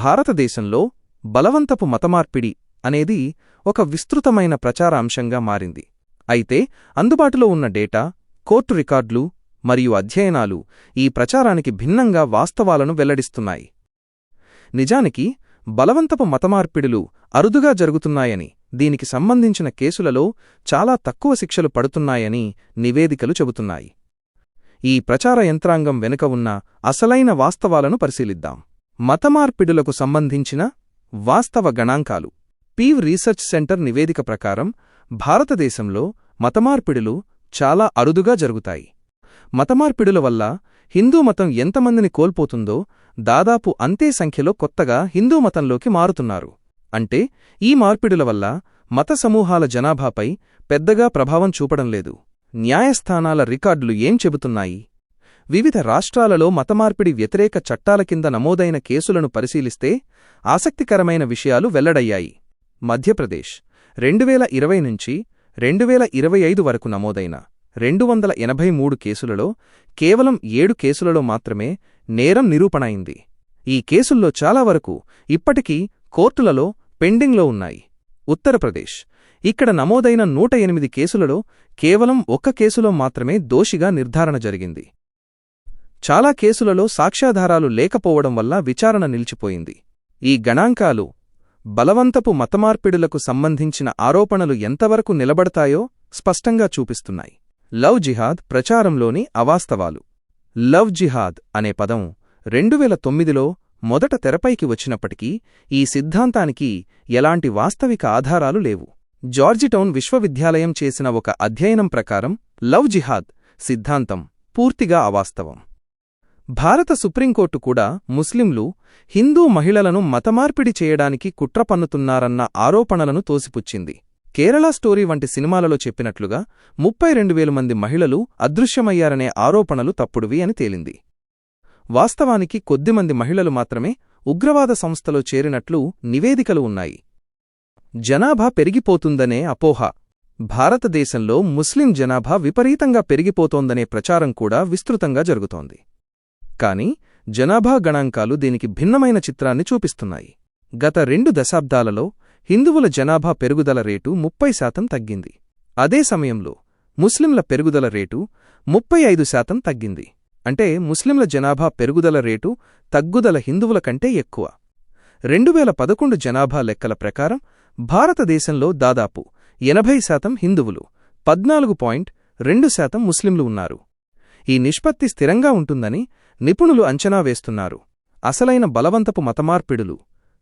భారతదేశంలో బలవంతపు మతమార్పిడి అనేది ఒక విస్తృతమైన ప్రచారాంశంగా మారింది. అయితే అందుబాటులో ఉన్న డేటా కోర్టు రికార్డులు మరియు అధ్యయనాలు ఈ ప్రచారానికి భిన్నంగా వాస్తవాలను వెల్లడిస్తున్నాయి. నిజానికి బలవంతపు మతమార్పిడులు అరుదుగా జరుగుతున్నాయని దీనికి సంబంధించిన కేసులలో చాలా తక్కువ శిక్షలు పడుతున్నాయని నివేదికలు చెబుతున్నాయి. ఈ ప్రచార యంత్రాంగం వెనుక ఉన్న అసలైన వాస్తవాలను పరిశీలిద్దాం. మతమార్పిడులకు సంబంధించిన వాస్తవ గణాంకాలు. పీవ్ రీసెర్చ్ సెంటర్ నివేదిక ప్రకారం భారతదేశంలో మతమార్పిడులు చాలా అరుదుగా జరుగుతాయి. మతమార్పిడుల వల్ల హిందూ మతం ఎంతమందిని కోల్పోతుందో దాదాపు అంతే సంఖ్యలో కొత్తగా హిందూ మతంలోకి మారుతున్నారు. అంటే ఈ మార్పిడుల వల్ల మత సమూహాల జనాభాపై పెద్దగా ప్రభావం చూపడం లేదు. న్యాయస్థానాల రికార్డులు ఏం చెబుతున్నాయి? వివిధ రాష్ట్రాలలో మతమార్పిడి వ్యతిరేక చట్టాల కింద నమోదైన కేసులను పరిశీలిస్తే ఆసక్తికరమైన విషయాలు వెల్లడయ్యాయి. మధ్యప్రదేశ్ రెండువేల ఇరవై నుంచి రెండువేల ఇరవై ఐదు వరకు నమోదైన రెండు వందల ఎనభై మూడు కేసులలో కేవలం ఏడు కేసులలో మాత్రమే నేరం నిరూపణయింది ఈ కేసుల్లో చాలా వరకు ఇప్పటికీ కోర్టులలో పెండింగ్లో ఉన్నాయి. ఉత్తరప్రదేశ్ ఇక్కడ నమోదైన నూట ఎనిమిది కేసులలో కేవలం ఒక్క కేసులో మాత్రమే దోషిగా నిర్ధారణ జరిగింది. చాలా కేసులలో సాక్ష్యాధారాలు లేకపోవడం వల్ల విచారణ నిలిచిపోయింది. ఈ గణాంకాలు బలవంతపు మతమార్పిడులకు సంబంధించిన ఆరోపణలు ఎంతవరకు నిలబడతాయో స్పష్టంగా చూపిస్తున్నాయి. లవ్ జిహాద్ ప్రచారంలోని అవాస్తవాలు. లవ్ జిహాద్ అనే పదం రెండువేల తొమ్మిదిలో మొదట తెరపైకి వచ్చినప్పటికీ ఈ సిద్ధాంతానికి ఎలాంటి వాస్తవిక ఆధారాలు లేవు. జార్జిటౌన్ విశ్వవిద్యాలయం చేసిన ఒక అధ్యయనం ప్రకారం లవ్ జిహాద్ సిద్ధాంతం పూర్తిగా అవాస్తవం. భారత సుప్రీంకోర్టు కూడా ముస్లింలు హిందూ మహిళలను మతమార్పిడి చేయడానికి కుట్ర పన్నుతున్నారన్న ఆరోపణలను తోసిపుచ్చింది. కేరళ స్టోరీ వంటి సినిమాలలో చెప్పినట్లుగా ముప్పై రెండు మంది మహిళలు అదృశ్యమయ్యారనే ఆరోపణలు తప్పుడువి అని తేలింది. వాస్తవానికి కొద్దిమంది మహిళలు మాత్రమే ఉగ్రవాద సంస్థలో చేరినట్లు నివేదికలు ఉన్నాయి. జనాభా పెరిగిపోతుందనే అపోహ. భారతదేశంలో ముస్లిం జనాభా విపరీతంగా పెరిగిపోతోందనే ప్రచారం కూడా విస్తృతంగా జరుగుతోంది. కాని జనాభా గణాంకాలు దీనికి భిన్నమైన చిత్రాన్ని చూపిస్తున్నాయి. గత రెండు దశాబ్దాలలో హిందువుల జనాభా పెరుగుదల రేటు ముప్పై శాతం తగ్గింది. అదే సమయంలో ముస్లింల పెరుగుదల రేటు ముప్పై ఐదు శాతం తగ్గింది. అంటే ముస్లింల జనాభా పెరుగుదల రేటు తగ్గుదల హిందువుల కంటే ఎక్కువ. రెండువేల పదకొండు జనాభా లెక్కల ప్రకారం భారతదేశంలో దాదాపు ఎనభై శాతం హిందువులు పద్నాలుగు పాయింట్ రెండు శాతం ముస్లింలు ఉన్నారు. ఈ నిష్పత్తి స్థిరంగా ఉంటుందని నిపుణులు అంచనా వేస్తున్నారు. అసలైన బలవంతపు మతమార్పిడులు.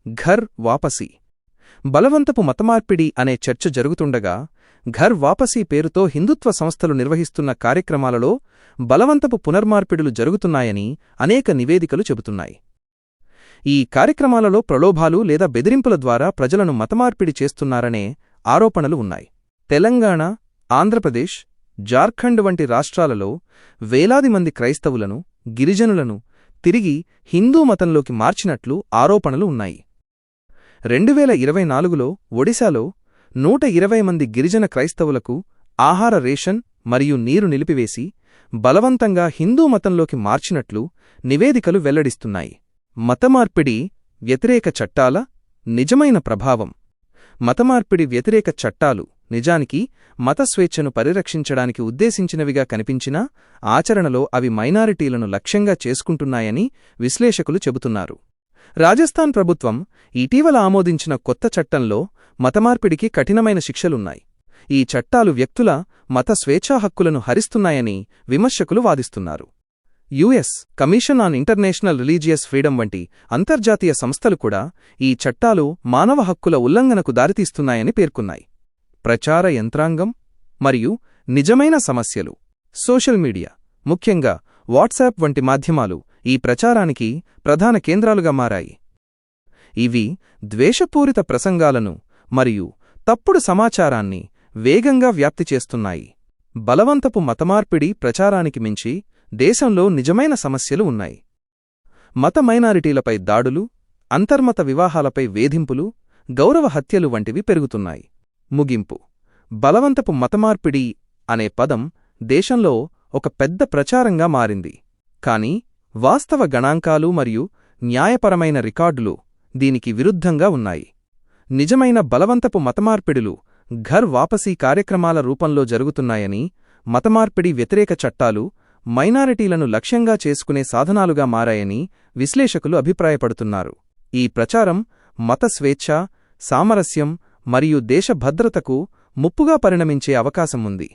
ఘర్ వాపసీ. బలవంతపు మతమార్పిడి అనే చర్చ జరుగుతుండగా ఘర్ వాపసీ పేరుతో హిందుత్వ సంస్థలు నిర్వహిస్తున్న కార్యక్రమాలలో బలవంతపు పునర్మార్పిడులు జరుగుతున్నాయని అనేక నివేదికలు చెబుతున్నాయి. ఈ కార్యక్రమాలలో ప్రలోభాలు లేదా బెదిరింపుల ద్వారా ప్రజలను మతమార్పిడి చేస్తున్నారనే ఆరోపణలు ఉన్నాయి. తెలంగాణ ఆంధ్రప్రదేశ్ జార్ఖండ్ వంటి రాష్ట్రాలలో వేలాది మంది క్రైస్తవులను గిరిజనులను తిరిగి హిందూ మతంలోకి మార్చినట్లు ఆరోపణలు ఉన్నాయి. రెండువేల ఇరవై నాలుగులో ఒడిశాలో నూట ఇరవై మంది గిరిజన క్రైస్తవులకు ఆహార రేషన్ మరియు నీరు నిలిపివేసి బలవంతంగా హిందూ మతంలోకి మార్చినట్లు నివేదికలు వెల్లడిస్తున్నాయి. మతమార్పిడి వ్యతిరేక చట్టాల నిజమైన ప్రభావం. మతమార్పిడి వ్యతిరేక చట్టాలు నిజానికి మత స్వేచ్ఛను పరిరక్షించడానికి ఉద్దేశించినవిగా కనిపించినా ఆచరణలో అవి మైనారిటీలను లక్ష్యంగా చేసుకుంటున్నాయని విశ్లేషకులు చెబుతున్నారు. రాజస్థాన్ ప్రభుత్వం ఇటీవల ఆమోదించిన కొత్త చట్టంలో మతమార్పిడికి కఠినమైన శిక్షలున్నాయి. ఈ చట్టాలు వ్యక్తుల మత స్వేచ్ఛా హక్కులను హరిస్తున్నాయని విమర్శకులు వాదిస్తున్నారు. US commission on international religious freedom వంటి అంతర్జాతీయ సంస్థలు కూడా ఈ చట్టాలు మానవ హక్కుల ఉల్లంఘనకు దారితీస్తున్నాయని పేర్కొన్నాయి. ప్రచార యంత్రాంగం మరియు నిజమైన సమస్యలు. సోషల్ మీడియా ముఖ్యంగా వాట్సాప్ వంటి మాధ్యమాలు ఈ ప్రచారానికి ప్రధాన కేంద్రాలుగా మారాయి. ఇవి ద్వేషపూరిత ప్రసంగాలను మరియు తప్పుడు సమాచారాన్ని వేగంగా వ్యాప్తి చేస్తున్నాయి. బలవంతపు మతమార్పిడి ప్రచారానికి మించి దేశంలో నిజమైన సమస్యలు ఉన్నాయి. మత మైనారిటీలపై దాడులు అంతర్మత వివాహాలపై వేధింపులు గౌరవ హత్యలు వంటివి పెరుగుతున్నాయి. ముగింపు. బలవంతపు మతమార్పిడి అనే పదం దేశంలో ఒక పెద్ద ప్రచారంగా మారింది. కాని వాస్తవ గణాంకాలు మరియు న్యాయపరమైన రికార్డులు దీనికి విరుద్ధంగా ఉన్నాయి. నిజమైన బలవంతపు మతమార్పిడులు ఘర్ వాపసీ కార్యక్రమాల రూపంలో జరుగుతున్నాయని మతమార్పిడి వ్యతిరేక చట్టాలు మైనారిటీలను లక్ష్యంగా చేసుకునే సాధనాలుగా మారాయని విశ్లేషకులు అభిప్రాయపడుతున్నారు. ఈ ప్రచారం మత స్వేచ్ఛ సామరస్యం మరియు దేశ భద్రతకు ముప్పుగా పరిణమించే అవకాశం ఉంది